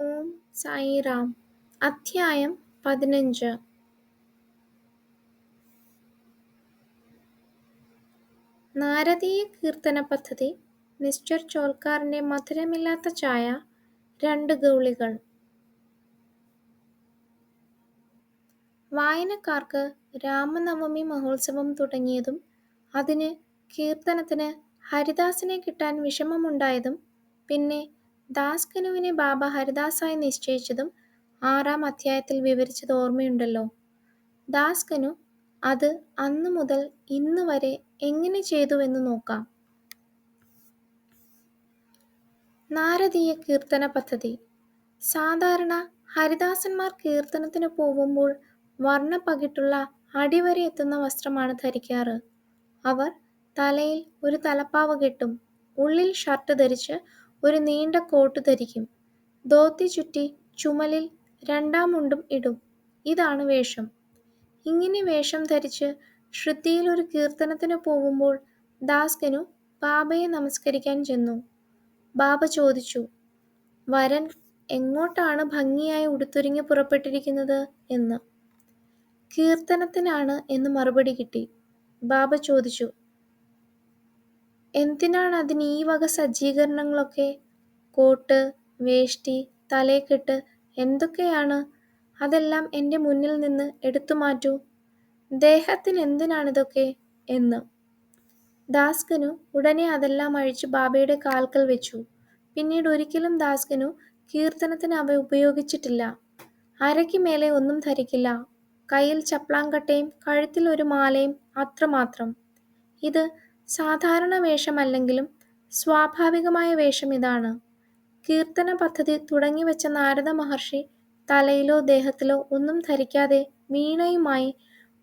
ഓം സായിറാം. അധ്യായം പതിനഞ്ച്. നാരദീയ കീർത്തന പദ്ധതി മിസ്റ്റർ ചോൽക്കാറിന്റെ മധുരമില്ലാത്ത ചായ രണ്ട് ഗൗളികൾ. വായനക്കാർക്ക് രാമനവമി മഹോത്സവം തുടങ്ങിയതും അതിന് കീർത്തനത്തിന് ഹരിദാസിനെ കിട്ടാൻ വിഷമമുണ്ടായതും പിന്നെ ദാസ്കനുവിനെ ബാബ ഹരിദാസായി നിശ്ചയിച്ചതും ആറാം അധ്യായത്തിൽ വിവരിച്ചത് ഓർമ്മയുണ്ടല്ലോ. ദാസ്കനു അത് അന്നു മുതൽ ഇന്ന് വരെ എങ്ങനെ ചെയ്തുവെന്ന് നോക്കാം. നാരദീയ കീർത്തന പദ്ധതി. സാധാരണ ഹരിദാസന്മാർ കീർത്തനത്തിന് പോകുമ്പോൾ വർണ പകിട്ടുള്ള അടിവരെ എത്തുന്ന വസ്ത്രമാണ് ധരിക്കാറ്. അവർ തലയിൽ ഒരു തലപ്പാവ് കെട്ടും ഉള്ളിൽ ഷർട്ട് ധരിച്ച് ഒരു നീണ്ട കോട്ട് ധരിക്കും. ധോത്തി ചുറ്റി ചുമലിൽ രണ്ടാം മുണ്ടും ഇടും. ഇതാണ് വേഷം. ഇങ്ങനെ വേഷം ധരിച്ച് ശ്രുതിയിൽ ഒരു കീർത്തനത്തിന് പോകുമ്പോൾ ദാസ്കനു ബാബയെ നമസ്കരിക്കാൻ ചെന്നു. ബാബ ചോദിച്ചു വരൻ എങ്ങോട്ടാണ് ഭംഗിയായി ഉടുത്തൊരുങ്ങി പുറപ്പെട്ടിരിക്കുന്നത്? എന്ന്. കീർത്തനത്തിനാണ് എന്ന് മറുപടി കിട്ടി. ബാബ ചോദിച്ചു എന്തിനാണ് അതിന് ഈ വക സജ്ജീകരണങ്ങളൊക്കെ? കോട്ട് വേഷ്ടി തലേക്കെട്ട് എന്തൊക്കെയാണ്? അതെല്ലാം എന്റെ മുന്നിൽ നിന്ന് എടുത്തു മാറ്റൂ. ദേഹത്തിന് എന്തിനാണിതൊക്കെ എന്ന്. ദാസ്കനു ഉടനെ അതെല്ലാം അഴിച്ച് ബാബയുടെ കാൽക്കൽ വെച്ചു. പിന്നീട് ഒരിക്കലും ദാസ്കനു കീർത്തനത്തിന് അവ ഉപയോഗിച്ചിട്ടില്ല. അരയ്ക്ക് മേലെ ഒന്നും ധരിക്കില്ല. കയ്യിൽ ചപ്ലാങ്കട്ടയും കഴുത്തിൽ ഒരു മാലയും അത്രമാത്രം. ഇത് സാധാരണ വേഷമല്ലെങ്കിലും സ്വാഭാവികമായ വേഷം ഇതാണ്. കീർത്തന പദ്ധതി തുടങ്ങിവെച്ച നാരദ മഹർഷി തലയിലോ ദേഹത്തിലോ ഒന്നും ധരിക്കാതെ വീണയുമായി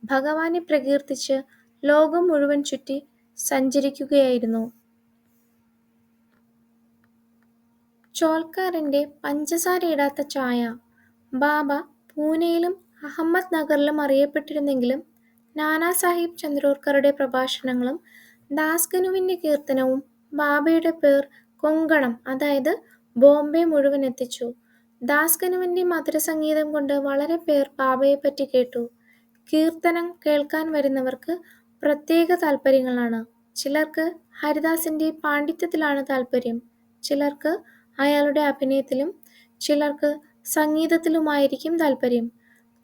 ഭഗവാനെ പ്രകീർത്തിച്ച് ലോകം മുഴുവൻ ചുറ്റി സഞ്ചരിക്കുകയായിരുന്നു. ചോൽക്കാറിന്റെ പഞ്ചസാരയിടാത്ത ചായ ബാബ പൂനെയിലും അഹമ്മദ് നഗറിലും അറിയപ്പെട്ടിരുന്നെങ്കിലും നാനാ സാഹിബ് ചന്ദ്രോർക്കറുടെ പ്രഭാഷണങ്ങളും ദാസ്കനുവിന്റെ കീർത്തനവും ബാബയുടെ പേർ കൊങ്കണം അതായത് ബോംബെ മുഴുവൻ എത്തിച്ചു. ദാസ്കനുവിന്റെ മധുരസംഗീതം കൊണ്ട് വളരെ പേർ ബാബയെപ്പറ്റി കേട്ടു. കീർത്തനം കേൾക്കാൻ വരുന്നവർക്ക് പ്രത്യേക താല്പര്യങ്ങളാണ്. ചിലർക്ക് ഹരിദാസിന്റെ പാണ്ഡിത്യത്തിലാണ് താല്പര്യം. ചിലർക്ക് അയാളുടെ അഭിനയത്തിലും ചിലർക്ക് സംഗീതത്തിലുമായിരിക്കും താല്പര്യം.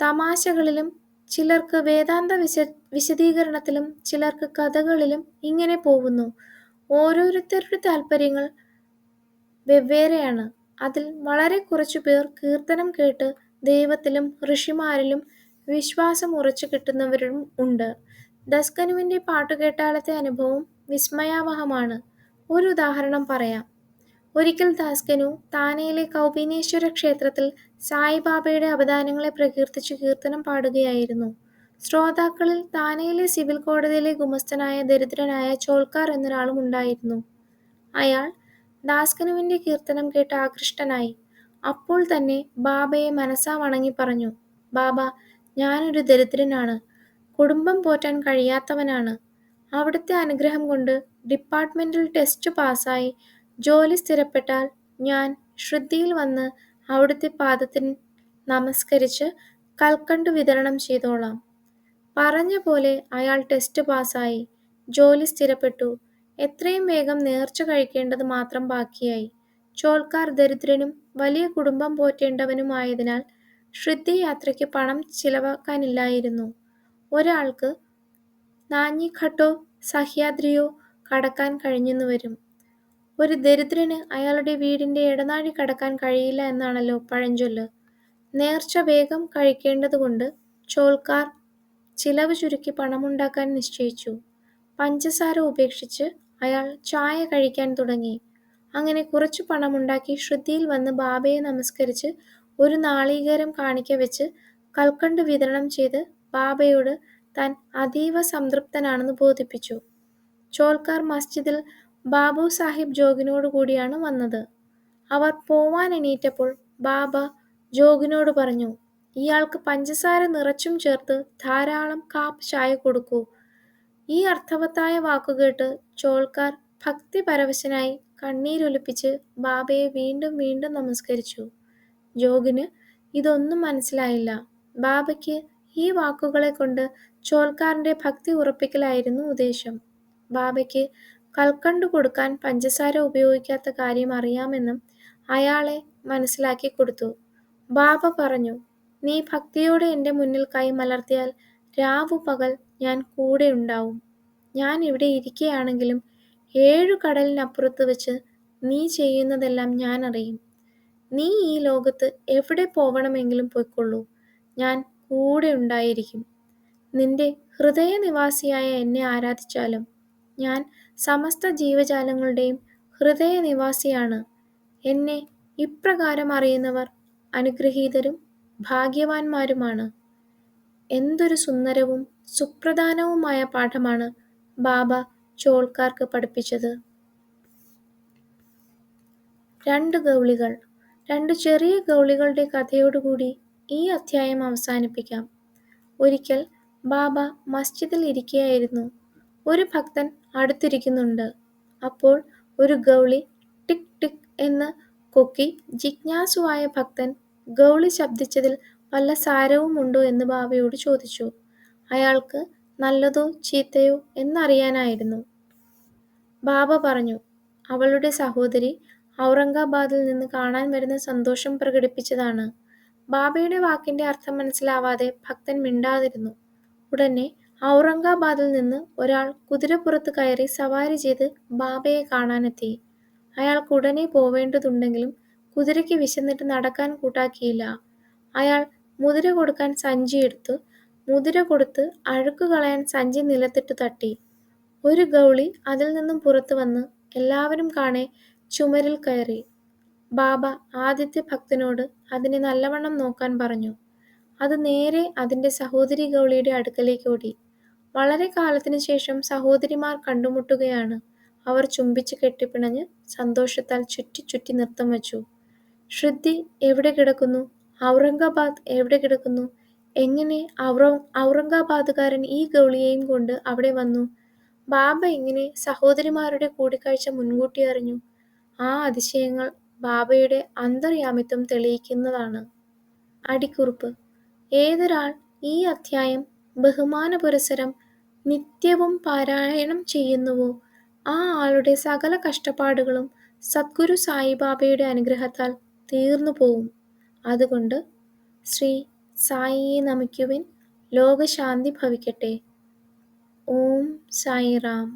തമാശകളിലും ചിലർക്ക് വേദാന്ത വിശ വിശദീകരണത്തിലും ചിലർക്ക് കഥകളിലും ഇങ്ങനെ പോകുന്നു. ഓരോരുത്തരുടെ താല്പര്യങ്ങൾ വെവ്വേറെയാണ്. അതിൽ വളരെ കുറച്ചു പേർ കീർത്തനം കേട്ട് ദൈവത്തിലും ഋഷിമാരിലും വിശ്വാസം ഉറച്ചു കിട്ടുന്നവരും ഉണ്ട്. ദസ്കനുവിന്റെ പാട്ടുകേട്ടാലത്തെ അനുഭവം വിസ്മയാവഹമാണ്. ഒരു ഉദാഹരണം പറയാം. ഒരിക്കൽ ദാസ്കനു താനയിലെ കൗപീനേശ്വര ക്ഷേത്രത്തിൽ സായിബാബയുടെ അവദാനങ്ങളെ പ്രകീർത്തിച്ച് കീർത്തനം പാടുകയായിരുന്നു. ശ്രോതാക്കളിൽ താനയിലെ സിവിൽ കോടതിയിലെ ഗുമസ്തനായ ദരിദ്രനായ ചോൽക്കാർ എന്നൊരാളും ഉണ്ടായിരുന്നു. അയാൾ ദാസ്കനുവിന്റെ കീർത്തനം കേട്ട് ആകൃഷ്ടനായി. അപ്പോൾ തന്നെ ബാബയെ മനസ്സാ വണങ്ങി പറഞ്ഞു ബാബ ഞാനൊരു ദരിദ്രനാണ്. കുടുംബം പോറ്റാൻ കഴിയാത്തവനാണ്. അവിടുത്തെ അനുഗ്രഹം കൊണ്ട് ഡിപ്പാർട്ട്മെന്റൽ ടെസ്റ്റ് പാസ്സായി. ജോലി സ്ഥിരപ്പെട്ടാൽ ഞാൻ ശ്രദ്ധയിൽ വന്ന് അവിടുത്തെ പാദത്തിന് നമസ്കരിച്ച് കൽക്കണ്ടു വിതരണം ചെയ്തോളാം. പറഞ്ഞ പോലെ അയാൾ ടെസ്റ്റ് പാസ്സായി. ജോലി സ്ഥിരപ്പെട്ടു. എത്രയും വേഗം നേർച്ച കഴിക്കേണ്ടത് മാത്രം ബാക്കിയായി. ചോൽക്കാർ ദരിദ്രനും വലിയ കുടുംബം പോറ്റേണ്ടവനുമായതിനാൽ ശ്രുതി യാത്രയ്ക്ക് പണം ചിലവാക്കാനില്ലായിരുന്നു. ഒരാൾക്ക് നാഞ്ഞിഘട്ടോ സഹ്യാദ്രിയോ കടക്കാൻ കഴിഞ്ഞെന്നു വരും. ഒരു ദരിദ്രന് അയാളുടെ വീടിന്റെ ഇടനാഴി കടക്കാൻ കഴിയില്ല എന്നാണല്ലോ പഴഞ്ചൊല്ല്. നേർച്ച വേഗം കഴിക്കേണ്ടതുകൊണ്ട് ചോൽക്കാർ ചിലവ് ചുരുക്കി പണമുണ്ടാക്കാൻ നിശ്ചയിച്ചു. പഞ്ചസാര ഉപേക്ഷിച്ച് അയാൾ ചായ കഴിക്കാൻ തുടങ്ങി. അങ്ങനെ കുറച്ച് പണമുണ്ടാക്കി ശ്രുതിയിൽ വന്ന് ബാബയെ നമസ്കരിച്ച് ഒരു നാളീകരം കാണിക്ക വെച്ച് കൽക്കണ്ട് വിതരണം ചെയ്ത് ബാബയോട് താൻ അതീവ സംതൃപ്തനാണെന്ന് ബോധിപ്പിച്ചു. ചോൽക്കാർ മസ്ജിദിൽ ബാബു സാഹിബ് ജോഗിനോട് കൂടിയാണ് വന്നത് അവർ പോവാൻ എണീറ്റപ്പോൾ ബാബ ജോഗിനോട് പറഞ്ഞു ഇയാൾക്ക് പഞ്ചസാര നിറച്ചും ചേർത്ത് ധാരാളം കാപ്പ് ചായ കൊടുക്കൂ ഈ അർത്ഥവത്തായ വാക്കുകേട്ട് ചോൾക്കാർ ഭക്തി പരവശനായി കണ്ണീരൊലിപ്പിച്ച് ബാബയെ വീണ്ടും വീണ്ടും നമസ്കരിച്ചു ജോഗിന് ഇതൊന്നും മനസ്സിലായില്ല. ബാബയ്ക്ക് ഈ വാക്കുകളെ കൊണ്ട് ചോൽക്കാരന്റെ ഭക്തി ഉറപ്പിക്കലായിരുന്നു ഉദ്ദേശം. ബാബയ്ക്ക് കൽക്കണ്ടു കൊടുക്കാൻ പഞ്ചസാര ഉപയോഗിക്കാത്ത കാര്യം അറിയാമെന്നും അയാളെ മനസ്സിലാക്കി കൊടുത്തു. ബാബ പറഞ്ഞു, നീ ഭക്തിയോടെ എന്റെ മുന്നിൽ കൈ മലർത്തിയാൽ രാവുപകൽ ഞാൻ കൂടെ ഉണ്ടാവും. ഞാൻ ഇവിടെ ഇരിക്കുകയാണെങ്കിലും ഏഴു കടലിനപ്പുറത്ത് വെച്ച് നീ ചെയ്യുന്നതെല്ലാം ഞാൻ അറിയും. നീ ഈ ലോകത്ത് എവിടെ പോകണമെങ്കിലും പോയിക്കൊള്ളൂ. ഞാൻ കൂടെ ഉണ്ടായിരിക്കും. നിന്റെ ഹൃദയനിവാസിയായ എന്നെ ആരാധിച്ചാലും ഞാൻ സമസ്ത ജീവജാലങ്ങളുടെയും ഹൃദയനിവാസിയാണ്. എന്നെ ഇപ്രകാരം അറിയുന്നവർ അനുഗ്രഹീതരും ഭാഗ്യവാന്മാരുമാണ്. എന്തൊരു സുന്ദരവും സുപ്രധാനവുമായ പാഠമാണ് ബാബ ചോൾക്കാർക്ക് പഠിപ്പിച്ചത്. രണ്ട് ഗൗളികൾ രണ്ട് ചെറിയ ഗൗളികളുടെ കഥയോടുകൂടി ഈ അധ്യായം അവസാനിപ്പിക്കാം. ഒരിക്കൽ ബാബ മസ്ജിദിൽ ഇരിക്കയായിരുന്നു. ഒരു ഭക്തൻ അടുത്തിരിക്കുന്നുണ്ട്. അപ്പോൾ ഒരു ഗൗളി ടിക് ടിക് എന്ന് കൊക്കി ജിജ്ഞാസുവായ ഭക്തൻ ഗൗളി ശബ്ദിച്ചതിൽ വല്ല സാരവുമുണ്ടോ എന്ന് ബാബയോട് ചോദിച്ചു. അയാൾക്ക് നല്ലതോ ചീത്തയോ എന്നറിയാനായിരുന്നു. ബാബ പറഞ്ഞു, അവളുടെ സഹോദരി ഔറംഗാബാദിൽ നിന്ന് കാണാൻ വരുന്ന സന്തോഷം പ്രകടിപ്പിച്ചതാണ്. ബാബയുടെ വാക്കിന്റെ അർത്ഥം മനസ്സിലാവാതെ ഭക്തൻ മിണ്ടാതിരുന്നു. ഉടനെ ഔറംഗാബാദിൽ നിന്ന് ഒരാൾ കുതിരപ്പുറത്ത് കയറി സവാരി ചെയ്ത് ബാബയെ കാണാനെത്തി. അയാൾക്ക് ഉടനെ പോവേണ്ടതുണ്ടെങ്കിലും കുതിരയ്ക്ക് വിശന്നിട്ട് നടക്കാൻ കൂട്ടാക്കിയില്ല. അയാൾ മുതിര കൊടുക്കാൻ സഞ്ചി എടുത്തു മുതിര കൊടുത്ത് അഴുക്ക് കളയാൻ സഞ്ചി നിലത്തിട്ട് തട്ടി. ഒരു ഗൗളി അതിൽ നിന്നും പുറത്തു വന്ന് എല്ലാവരും കാണെ ചുമരിൽ കയറി. ബാബ ആദ്യത്തെ ഭക്തനോട് അതിനെ നല്ലവണ്ണം നോക്കാൻ പറഞ്ഞു. അത് നേരെ അതിന്റെ സഹോദരി ഗൗളിയുടെ അടുക്കലേക്ക് ഓടി. വളരെ കാലത്തിനു ശേഷം സഹോദരിമാർ കണ്ടുമുട്ടുകയാണ്. അവർ ചുംബിച്ച് കെട്ടിപ്പിണഞ്ഞ് സന്തോഷത്താൽ ചുറ്റി ചുറ്റി നൃത്തം വച്ചു. ഋദ്ധി എവിടെ കിടക്കുന്നു? ഔറംഗാബാദ് എവിടെ കിടക്കുന്നു? എങ്ങനെ ഔറംഗാബാദുകാരൻ ഈ ഗൗളിയെയും കൊണ്ട് അവിടെ വന്നു? ബാബ ഇങ്ങനെ സഹോദരിമാരുടെ കൂടിക്കാഴ്ച മുൻകൂട്ടി അറിഞ്ഞു? ആ അതിശയങ്ങൾ ബാബയുടെ അന്തർയാമിത്വം തെളിയിക്കുന്നതാണ്. അടിക്കുറിപ്പ് ഏതൊരാൾ ഈ അധ്യായം ബഹുമാനപുരസ്സരം നിത്യവും പാരായണം ചെയ്യുന്നുവോ ആ ആളുടെ സകല കഷ്ടപ്പാടുകളും സദ്ഗുരു സായിബാബയുടെ അനുഗ്രഹത്താൽ തീർന്നു പോവും അതുകൊണ്ട് ശ്രീ സായിയെ നമിക്കുവിൻ. ലോകശാന്തി ഭവിക്കട്ടെ. ഓം സായിറാം